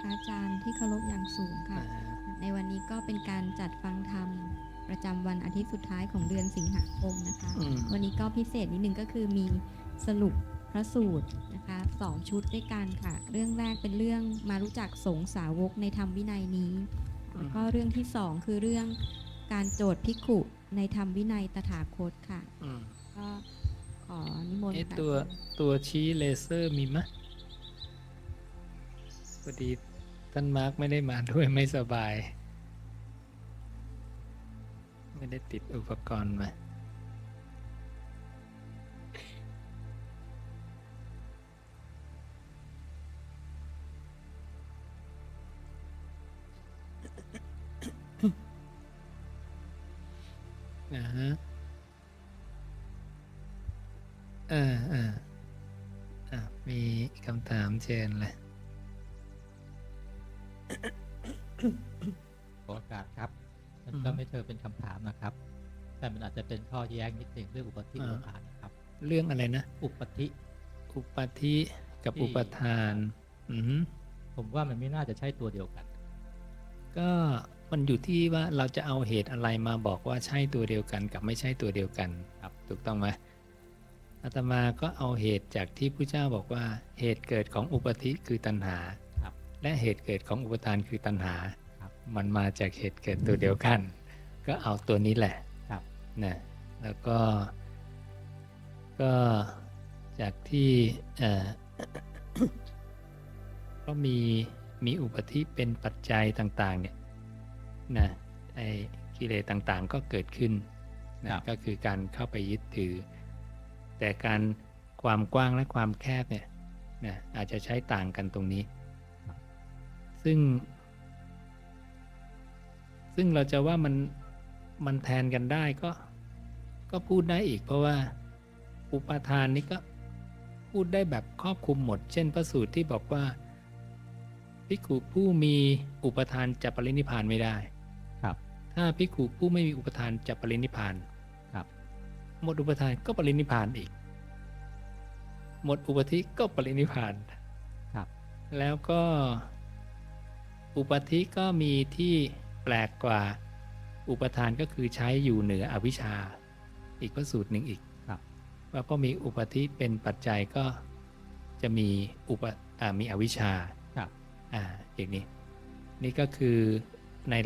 พระอาจารย์ที่เคารพอย่างสูงค่ะอ่าในวันนี้ก็เป็นการจัดฟังธรรมประจำวันอาทิตย์สุดท้ายของเดือนสิงหาคมนะคะอืมวันนี้ก็พิเศษนิดนึงก็คือมีสรุปพระสูตรนะคะสองชุดด้วยกันค่ะ เรื่องแรกเป็นเรื่องมารู้จักสงฆ์สาวกในธรรมวินัยนี้แล้วก็เรื่องที่สองคือเรื่องการโจทย์ภิกขุในธรรมวินัยตถาคตค่ะอืมก็ขอนิมนต์เอ๊ะค่ะตัวตัวชี้เลเซอร์มีมะ พอดีท่านมาร์กไม่ได้มาด้วยไม่สบาย ไม่ได้ติดอุปกรณ์มานะฮะอ่าอ่าอ่ามีคำถามเชิญเลย มันอืมก็ไม่เชิงเป็นคำถามนะครับ แต่มันอาจจะเป็นข้อแย้งนิดหนึ่งเรื่องอุปธิอ่าอุปทานนะครับ เรื่องอะไรนะ อุปธิ อุปธิกับที่อุปทานอือหือผมว่ามันไม่น่าจะใช่ตัวเดียวกัน ก็มันอยู่ที่ว่าเราจะเอาเหตุอะไรมาบอกว่าใช่ตัวเดียวกันกับไม่ใช่ตัวเดียวกันครับถูกต้องไหมอาตมาก็เอาเหตุจากที่พระเจ้าบอกว่า เหตุเกิดของอุปธิคือตัณหาครับและเหตุเกิดของอุปทานคือตัณหาครับ มันมาจากเหตุเกิดตัวเดียวกัน ก็เอาตัวนี้แหละครับนะแล้วก็ก็จากที่เอ่อก็มีมีอุปธิเป็นปัจจัยต่างๆเนี่ยนะไอ้กิเลสต่างๆก็เกิดขึ้นครันะบก็คือการเข้าไปยึดถือ แต่การความกว้างและความแคบเนี่ยนะอาจจะใช้ต่างกันตรงนี้ ซึ่ง ซึ่งเราจะว่ามันมันแทนกันได้ก็ ก็พูดได้อีก เพราะว่าอุปทานนี่ก็พูดได้แบบครอบคลุมหมด เช่นพระสูตรที่บอกว่าภิกขุผู้มีอุปทานจะปรินิพพานไม่ได้ครับ ถ้าภิกขุผู้ไม่มีอุปทานจะปรินิพพานครับ หมดอุปทานก็ปรินิพพานอีก หมดอุปธิก็ปรินิพพานครับ แล้วก็อุปธิก็มีที่ แปลกกว่าอุปทานก็คือใช้อยู่เหนืออวิชชา อีกพระสูตรหนึ่งอีกครับว่าเพราะมีอุปธิเป็นปัจจัยก็จะมีอุปอ่ามีอวิชชาครับอ่าอย่างนี้ นี่ก็คือใน